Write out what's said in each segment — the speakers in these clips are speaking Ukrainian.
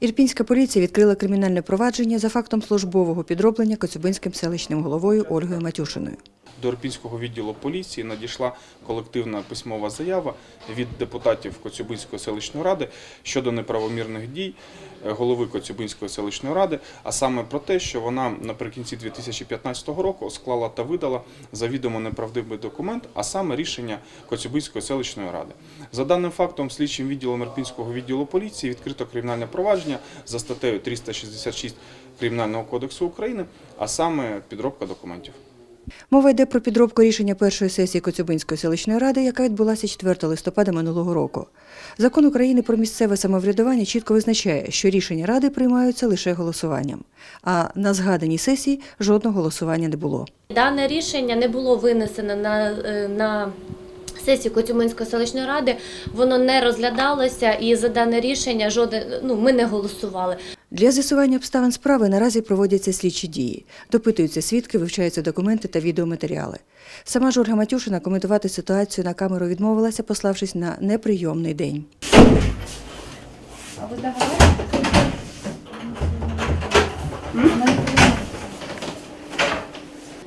Ірпінська поліція відкрила кримінальне провадження за фактом службового підроблення Коцюбинським селищним головою Ольгою Матюшиною. До Ірпінського відділу поліції надійшла колективна письмова заява від депутатів Коцюбинської селищної ради щодо неправомірних дій е, голови Коцюбинської селищної ради, а саме про те, що вона наприкінці 2015 року склала та видала завідомо неправдивий документ, а саме рішення Коцюбинської селищної ради. За даним фактом, слідчим відділом Ірпінського відділу поліції відкрито кримінальне провадження за статтею 366 Кримінального кодексу України, а саме підробка документів. Мова йде про підробку рішення першої сесії Коцюбинської селищної ради, яка відбулася 4 листопада минулого року. Закон України про місцеве самоврядування чітко визначає, що рішення ради приймаються лише голосуванням. А на згаданій сесії жодного голосування не було. Дане рішення не було винесено на, е, на сесію Коцюминської селищної ради, воно не розглядалося, і за дане рішення жоден, ну, ми не голосували. Для з'ясування обставин справи наразі проводяться слідчі дії. Допитуються свідки, вивчаються документи та відеоматеріали. Сама ж Ольга Матюшина коментувати ситуацію на камеру відмовилася, пославшись на неприйомний день.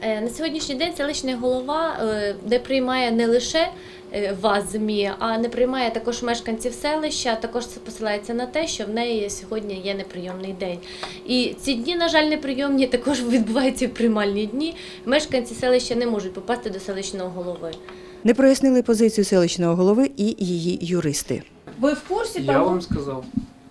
Е, На сьогоднішній день селищний голова, е, де приймає не лише вас, ЗМІ, а не приймає також мешканців селища, також це посилається на те, що в неї сьогодні є неприйомний день. І ці дні, на жаль, неприйомні також відбуваються в приймальні дні. Мешканці селища не можуть попасти до селищного голови. Не прояснили позицію селищного голови і її юристи. Ви в курсі Я того? вам сказав,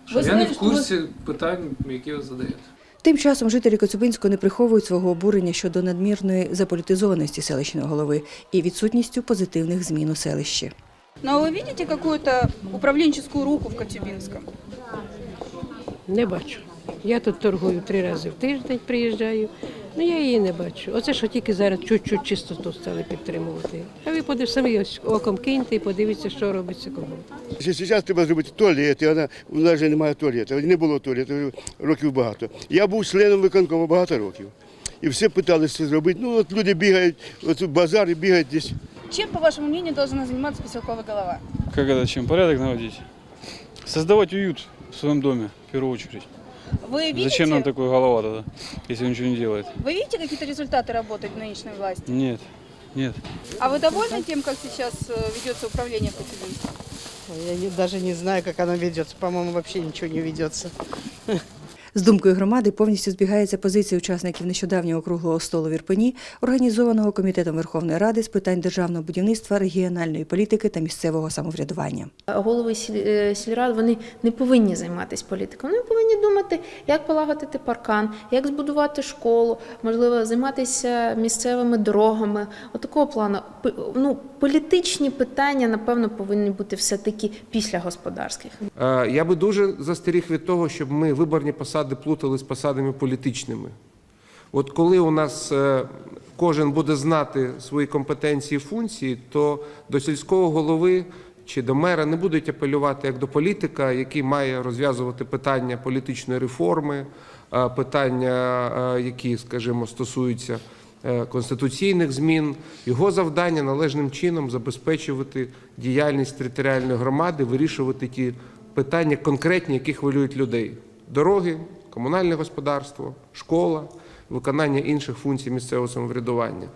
що Ви я не знаєте, в курсі питань, які ви задаєте. Тим часом жителі Коцюбинського не приховують свого обурення щодо надмірної заполітизованості селищного голови і відсутністю позитивних змін у селищі. Ну, а ви бачите якусь управлінчу руку в Коцюбинському? Не бачу. Я тут торгую три рази в тиждень, приїжджаю. Ну я її не бачу. Оце що тільки зараз чуть-чуть чистоту стали підтримувати. А ви подив самі ось оком киньте і подивіться, що робиться кому. Зараз треба зробити туалет, і вона, у нас вже немає туалету, не було туалету років багато. Я був членом виконкому багато років. І все питалися зробити. Ну, от люди бігають, от базар і бігають десь. Чем, по вашему мнению, должна заниматься поселковая голова? Как это чем? Порядок наводить? Создавать уют в своем доме, в первую очередь. Вы видите, Зачем нам такой голова тогда, если он ничего не делает? вы видите какие-то результаты работы нынешней власти? Нет, нет. А вы довольны тем, как сейчас э, ведется управление в Коцюбинске? Я не- даже не знаю, как оно ведется. По-моему, вообще ничего не ведется. З думкою громади повністю збігається позиція учасників нещодавнього круглого столу в Ірпені, організованого Комітетом Верховної Ради з питань державного будівництва, регіональної політики та місцевого самоврядування. Голови сіль- е, сільрад вони не повинні займатися політикою. Вони повинні думати, як полагодити паркан, як збудувати школу, можливо, займатися місцевими дорогами. Отакого плану. Ну, політичні питання, напевно, повинні бути все-таки після господарських. Е, Я би дуже застеріг від того, щоб ми виборні посади плутали з посадами політичними. От коли у нас е, кожен буде знати свої компетенції і функції, то до сільського голови чи до мера не будуть апелювати як до політика, який має розв'язувати питання політичної реформи, е, питання, е, які, скажімо, стосуються конституційних змін. Його завдання належним чином забезпечувати діяльність територіальної громади, вирішувати ті питання конкретні, які хвилюють людей: дороги, комунальне господарство, школа, виконання інших функцій місцевого самоврядування.